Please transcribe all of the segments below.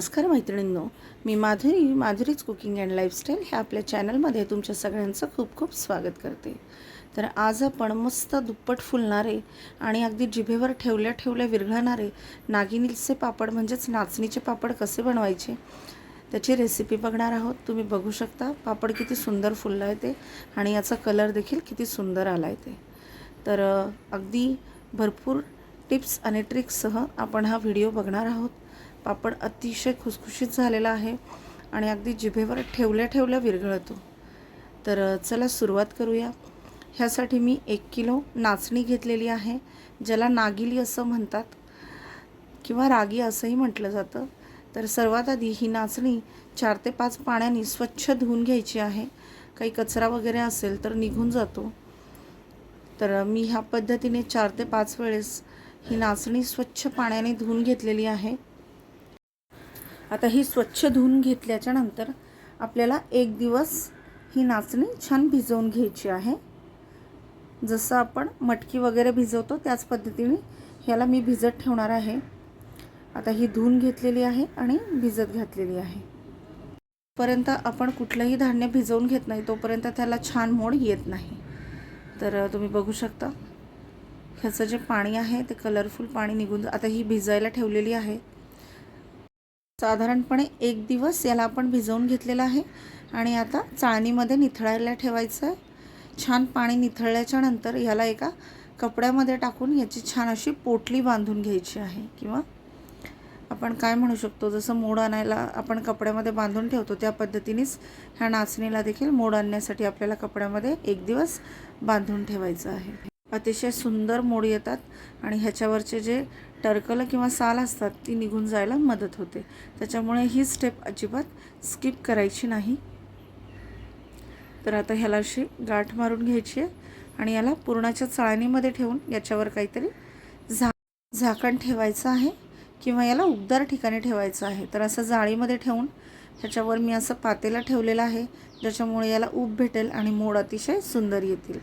नमस्कार मैत्रिणींनो. मी माधुरी माधुरीच कुकिंग अँड लाईफस्टाईल ह्या आपल्या चॅनलमध्ये तुमच्या सगळ्यांचं खूप खूप स्वागत करते. तर आज आपण मस्त दुप्पट फुलणारे आणि अगदी जिभेवर ठेवल्या ठेवल्या विरघळणारे नागिनीचे पापड म्हणजेच नाचणीचे पापड कसे बनवायचे त्याची रेसिपी बघणार आहोत. तुम्ही बघू शकता पापड किती सुंदर फुललं आहे ते आणि याचा कलर देखील किती सुंदर आला आहे ते. तर अगदी भरपूर टिप्स आणि ट्रिक्ससह आपण हा व्हिडिओ बघणार आहोत. पापड अतिशय खुसखुशीत झालेला आहे आणि अगदी जिभेवर ठेवल्या ठेवल्या विरघळतो. तर चला सुरुवात करूया. ह्यासाठी मी एक किलो नाचणी घेतलेली आहे ज्याला नागिली असं म्हणतात किंवा रागी असंही म्हटलं जातं. तर सर्वात आधी ही नाचणी चार ते पाच पाण्याने स्वच्छ धुवून घ्यायची आहे. काही कचरा वगैरे असेल तर निघून जातो. तर मी ह्या पद्धतीने चार ते पाच वेळेस ही नाचणी स्वच्छ पाण्याने धुवून घेतलेली आहे. आता ही स्वच्छ धुवून घेतल्याच्या नंतर आपल्याला एक दिवस ही नाचणी छान भिजवून घ्यायची आहे. जसं आपण मटकी वगैरे भिजवतो त्याच पद्धतीने ह्याला मी भिजत ठेवणार आहे. आता ही धुवून घेतलेली आहे आणि भिजत घातलेली आहे. पर्यंत आपण कुठलंही धान्य भिजवून घेत नाही तोपर्यंत त्याला छान मोड येत नाही. तर तुम्ही बघू शकता ह्याचं जे पाणी आहे ते कलरफुल पाणी निघून आता ही भिजायला ठेवलेली आहे. साधारणपणे एक दिवस याला आपण भिजवून घेतलेलं आहे. आणि आता चाळणीमध्ये निथळायला ठेवायचं आहे. छान पाणी निथळल्याच्या नंतर ह्याला एका कपड्यामध्ये टाकून याची छान अशी पोटली बांधून घ्यायची आहे. किंवा आपण काय म्हणू शकतो जसं मोड आणायला आपण कपड्यामध्ये बांधून ठेवतो त्या पद्धतीनेच ह्या नाचणीला देखील मोड आणण्यासाठी आपल्याला कपड्यामध्ये एक दिवस बांधून ठेवायचं आहे. अतिशय सुंदर मोड येतात. आणि ह्याच्यावरचे जे टरकलं किंवा साल असतात ती निघून जायला मदत होते. त्याच्यामुळे ही स्टेप अजिबात स्किप करायची नाही. तर आता ह्याला अशी गाठ मारून घ्यायची आहे आणि याला पुरणाच्या चाळणीमध्ये ठेवून याच्यावर काहीतरी झा झाकण ठेवायचं आहे किंवा याला उबदार ठिकाणी ठेवायचं आहे. तर असं जाळीमध्ये ठेवून ह्याच्यावर मी असं पातेला ठेवलेलं आहे ज्याच्यामुळे याला ऊब भेटेल आणि मोड अतिशय सुंदर येतील.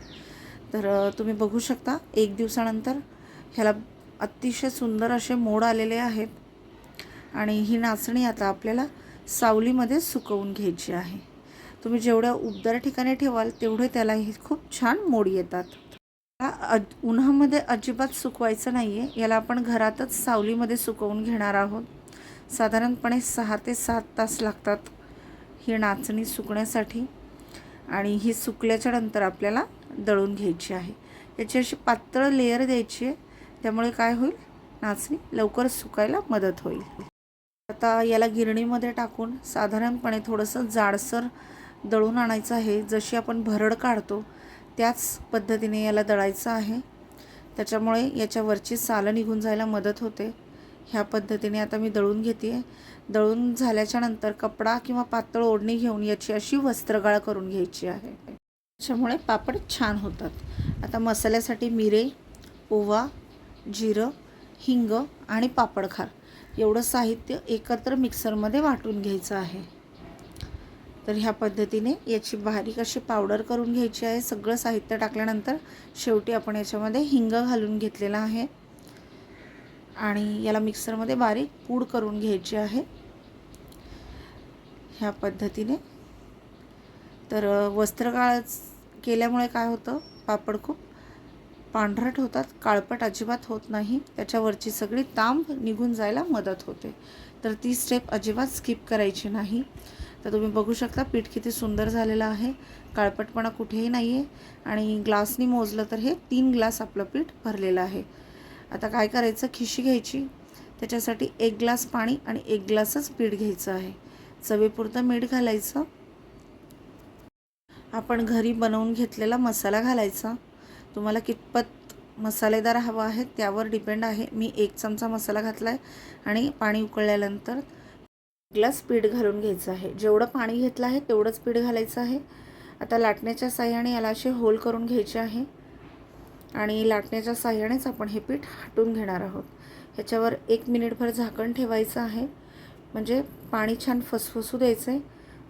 तर तुम्ही बघू शकता एक दिवसानंतर ह्याला अतिशय सुंदर असे मोड आलेले आहेत. आणि ही नाचणी आता आपल्याला सावलीमध्ये सुकवून घ्यायची आहे. तुम्ही जेवढ्या उबदार ठिकाणी ठेवाल तेवढे त्यालाही खूप छान मोड येतात. हा अज उन्हामध्ये अजिबात सुकवायचं नाही आहे याला आपण घरातच सावलीमध्ये सुकवून घेणार आहोत. साधारणपणे सहा ते सात तास लागतात ही नाचणी सुकण्यासाठी. आणि ही सुकल्याच्या नंतर आपल्याला दळून घ्यायची आहे. याची अशी पातळ लेअर द्यायची आहे. त्यामुळे काय होईल? नाचणी लवकर सुकायला मदत होईल. आता याला गिरणीमध्ये टाकून साधारणपणे थोडंसं जाडसर दळून आणायचं आहे. जशी आपण भरड काढतो त्याच पद्धतीने याला दळायचं आहे. त्याच्यामुळे याच्यावरची सालं निघून जायला मदत होते. ह्या पद्धतीने आता मी दळून घेते आहे दळून झाल्याच्यानंतर कपडा किंवा पातळ ओढणी घेऊन याची अशी वस्त्रगाळ करून घ्यायची आहे. त्याच्यामुळे पापड छान होतात. आता मसाल्यासाठी मिरे ओवा जिरं हिंग आणि पापडखार एवढं साहित्य एकत्र मिक्सरमध्ये वाटून घ्यायचं आहे. तर ह्या पद्धतीने याची बारीक अशी पावडर करून घ्यायची आहे. सगळं साहित्य टाकल्यानंतर शेवटी आपण याच्यामध्ये हिंग घालून घेतलेला आहे. आणि याला मिक्सरमध्ये बारीक पूड करून घ्यायची आहे. ह्या पद्धतीने. तर अ, वस्त्रगाळ केल्यामुळे काय होतं? पापड खूप पांढरट होतात काळपट अजिबात होत नाही त्याच्यावरची सगळी तांब निघून जायला मदत होते. तर ती स्टेप अजिबात स्किप करायची नाही. तर तुम्ही बघू शकता पीठ किती सुंदर झालेलं आहे. काळपटपणा कुठेही नाही आहे आणि ग्लासनी मोजलं तर हे तीन ग्लास आपलं पीठ भरलेलं आहे. आता काय करायचं? खिशी घ्यायची. त्याच्यासाठी एक ग्लास पाणी आणि एक ग्लासच पीठ घ्यायचं आहे. चवीपुरतं मीठ घालायचं. आपण घरी बनवून घेतलेला मसाला घालायचा. तुम्हाला कितपत मसालेदार हवा आहे त्यावर डिपेंड आहे. मी एक चमचा मसाला घातला आहे आणि पाणी उकळल्यानंतर ग्लास पीठ घालून घ्यायचं आहे. जेवढं पाणी घेतलं आहे तेवढंच पीठ घालायचं आहे. आता लाटण्याच्या साह्याने याला असे होल करून घ्यायचे आहे. आणि लाटण्याच्या साह्यानेच आपण हे पीठ हटून घेणार आहोत. ह्याच्यावर एक मिनिटभर झाकण ठेवायचं आहे. म्हणजे पाणी छान फसफसू द्यायचं आहे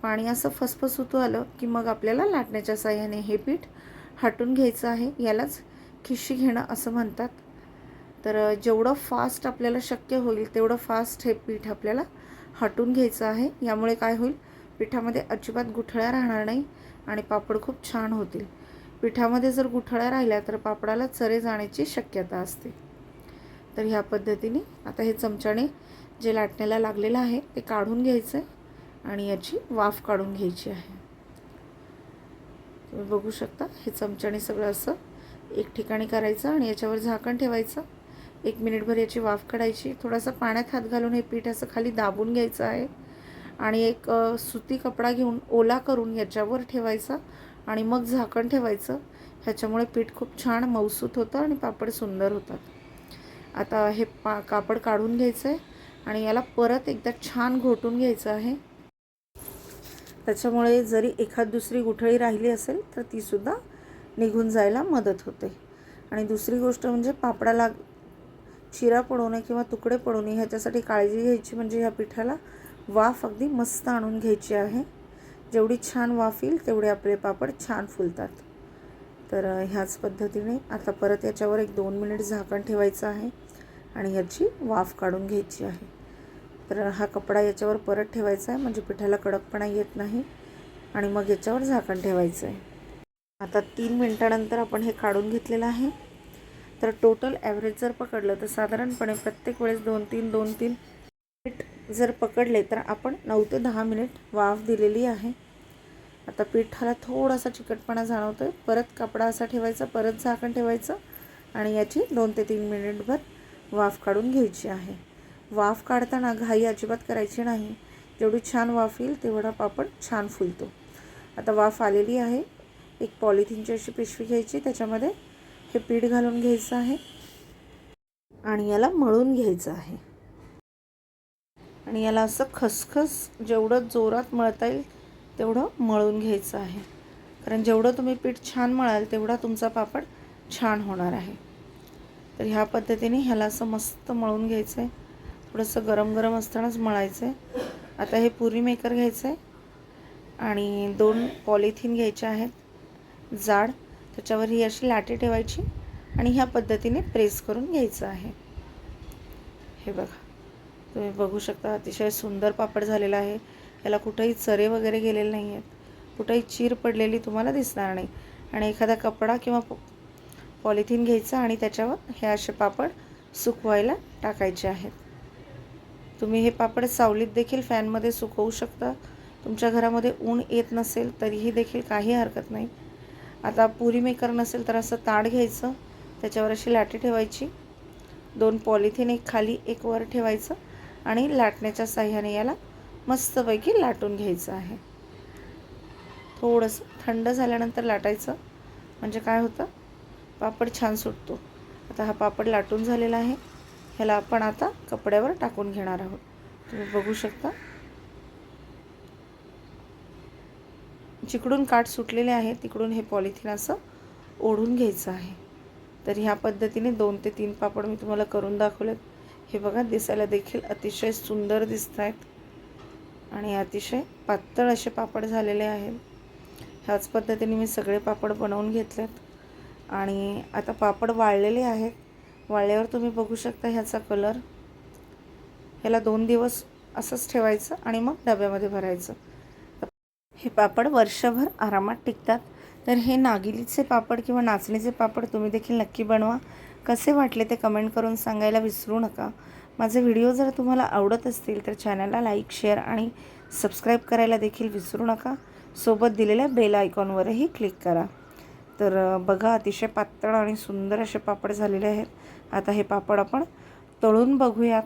पाणी असं फसफसूतू आलं की मग आपल्याला लाटण्याच्या साह्याने हे पीठ हटून घ्यायचं आहे. यालाच खिशी घेणं असं म्हणतात. तर जेवढं फास्ट आपल्याला शक्य होईल तेवढं फास्ट हे पीठ आपल्याला हटून घ्यायचं आहे. यामुळे काय होईल? पिठामध्ये अजिबात गुठळ्या राहणार नाही आणि पापड खूप छान होतील. पिठामध्ये जर गुठळ्या राहिल्या तर पापडाला चरे जाण्याची शक्यता असते. तर ह्या पद्धतीने आता हे चमच्याने जे लाटण्याला लागलेलं आहे ते काढून घ्यायचं आहे आणि याची वाफ काढून घ्यायची आहे. तुम्ही बघू शकता. हे चमच्याने सगळं असं एक ठिकाणी करायचं आणि याच्यावर झाकण ठेवायचं. एक मिनिटभर याची वाफ काढायची. थोडासा पाण्यात हात घालून हे पीठ असं खाली दाबून घ्यायचं आहे. आणि एक सुती कपडा घेऊन ओला करून याच्यावर ठेवायचा आणि मग झाकण ठेवायचं. ह्याच्यामुळे पीठ खूप छान मौसूत होतं आणि पापड सुंदर होतात. आता हे पा कापड काढून घ्यायचं आहे आणि याला परत एकदा छान घोटून घ्यायचं आहे. त्याच्यामुळे जरी एखाद दुसरी गुठळी राहिली असेल तर तीसुद्धा निघून जायला मदत होते. आणि दुसरी गोष्ट म्हणजे पापडाला चिरा पडू नये किंवा तुकडे पडू नये ह्याच्यासाठी काळजी घ्यायची म्हणजे ह्या पिठाला वाफ अगदी मस्त आणून घ्यायची आहे. जेवढी छान वाफ येईल तेवढे आपले पापड छान फुलतात. तर ह्याच पद्धतीने आता परत याच्यावर एक दोन मिनिट झाकण ठेवायचं आहे आणि याची वाफ काढून घ्यायची आहे. तर हा कपडा याच्यावर परत ठेवायचा आहे. म्हणजे पिठाला कडकपणा येत नाही. आणि मग याच्यावर झाकण ठेवायचं आहे. आता तीन मिनटानंतर आपण हे काढून घेतलेलं आहे. तर टोटल ॲव्हरेज जर पकडलं तर साधारणपणे प्रत्येक वेळेस दोन तीन दोन तीन मिनिट जर पकडले तर आपण नऊ ते दहा मिनिट वाफ दिलेली आहे. आता पिठाला थोडासा चिकटपणा जाणवतो आहे परत कपडा असा ठेवायचा परत झाकण ठेवायचं आणि याची दोन ते तीन मिनिटभर वाफ काढून घ्यायची आहे. वाफ काढताना घाई अजिबात करायची नाही. जेवढी छान वाफ येईल तेवढा पापड छान फुलतो. आता वाफ आलेली आहे. एक पॉलिथिनची अशी पिशवी घ्यायची. त्याच्यामध्ये हे पीठ घालून घ्यायचं आहे. आणि याला मळून घ्यायचं आहे. आणि याला असं खसखस जेवढं जोरात मळता येईल तेवढं मळून घ्यायचं आहे. कारण जेवढं तुम्ही पीठ छान मळाल तेवढा तुमचा पापड छान होणार आहे. तर ह्या पद्धतीने ह्याला असं मस्त मळून घ्यायचं आहे थोडंसं गरम गरम असतानाच मळायचं आहे आता हे पुरी मेकर घ्यायचं आहे आणि दोन पॉलिथिन घ्यायचे आहेत. जाड त्याच्यावर ही अशी लाटे ठेवायची आणि ह्या पद्धतीने प्रेस करून घ्यायचं आहे. हे बघा. तुम्ही बघू शकता अतिशय सुंदर पापड झालेला आहे. याला कुठंही चरे वगैरे गेलेले नाही आहेत कुठंही चीर पडलेली तुम्हाला दिसणार नाही. आणि एखादा कपडा किंवा पॉलिथिन घ्यायचा आणि त्याच्यावर हे असे पापड सुकवायला टाकायचे आहेत. तुम्ही हे पापड सावलीत देखील फॅनमध्ये सुकवू शकता. तुमच्या घरामध्ये ऊन येत नसेल तरीही देखील काही हरकत नाही. आता पुरी मेकर नसेल तर असं ताड घ्यायचं त्याच्यावर अशी लाटी ठेवायची. दोन पॉलिथिन एक खाली एक वर ठेवायचं आणि लाटण्याच्या साह्याने याला मस्तपैकी लाटून घ्यायचं आहे. थोडंसं थंड झाल्यानंतर लाटायचं. म्हणजे काय होतं? पापड छान सुटतो. आता हा पापड लाटून झालेला आहे. ह्याला आपण आता कपड्यावर टाकून घेणार आहोत. तुम्ही बघू शकता. जिकडून काठ सुटलेले आहे तिकडून हे पॉलिथिन असं ओढून घ्यायचं आहे. तर ह्या पद्धतीने दोन ते तीन पापड मी तुम्हाला करून दाखवलेत. हे बघा दिसायला देखील अतिशय सुंदर दिसत आहेत आणि अतिशय पातळ असे पापड झालेले आहेत. ह्याच पद्धतीने मी सगळे पापड बनवून घेतलेत. आणि आता पापड वाळलेले आहेत. वाळल्यावर तुम्ही बघू शकता ह्याचा कलर ह्याला दोन दिवस असंच ठेवायचं आणि मग डब्यामध्ये भरायचं. हे पापड वर्षभर आरामात टिकतात. तर हे नागिलीचे पापड किंवा नाचणीचे पापड तुम्ही देखील नक्की बनवा. कसे वाटले ते कमेंट करून सांगायला विसरू नका. माझे व्हिडिओ जर तुम्हाला आवडत असतील तर चॅनलला लाईक शेअर आणि सबस्क्राईब करायला देखील विसरू नका. सोबत दिलेल्या बेल आयकॉनवरही क्लिक करा. तर बघा अतिशय पातळ आणि सुंदर असे पापड झालेले आहेत. आता हे पापड आपण तळून बघूयात.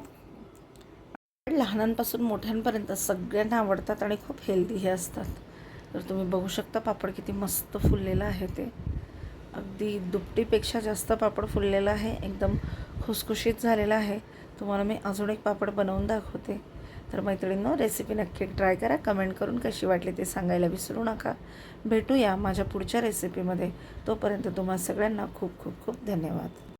लहानांपासून मोठ्यांपर्यंत सगळ्यांना आवडतात आणि खूप हेल्दी हे असतात. तर तुम्ही बघू शकता पापड किती मस्त फुललेलं आहे ते. अगदी दुपटीपेक्षा जास्त पापड फुललेलं आहे. एकदम खुसखुशीत झालेला आहे. तुम्हाला मी अजून एक पापड बनवून दाखवते. तर मैत्रिणींनो रेसिपी नक्की ट्राय करा. कमेंट करून कशी वाटली ते सांगायला विसरू नका. भेटूया माझ्या पुढच्या रेसिपीमध्ये तोपर्यंत तुम्हा सगळ्यांना खूप खूप खूप धन्यवाद.